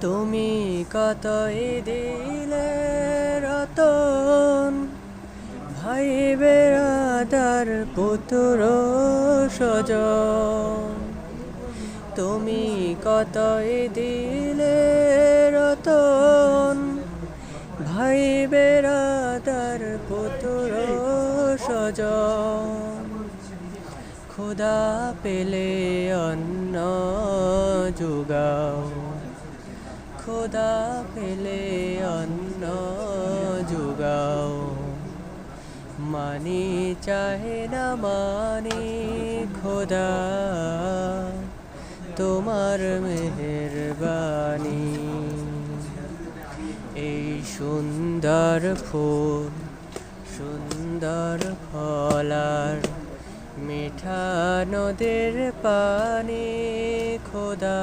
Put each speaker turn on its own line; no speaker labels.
তুমি কতই দিলে রতন, ভাই বেড়াদার পুত্র সজ তুমি কতই দিলে রতন, ভাই বেড়াদার পুত্র সজন খোদা পেলে অন্ন যোগাও। খোদা পেলে অন্ন যোগাও। মানি চাহে না, মানি খোদা, তোমার মেহেরবানি এই সুন্দর ফুল, সুন্দর ফলার মিঠা নদের পানি খোদা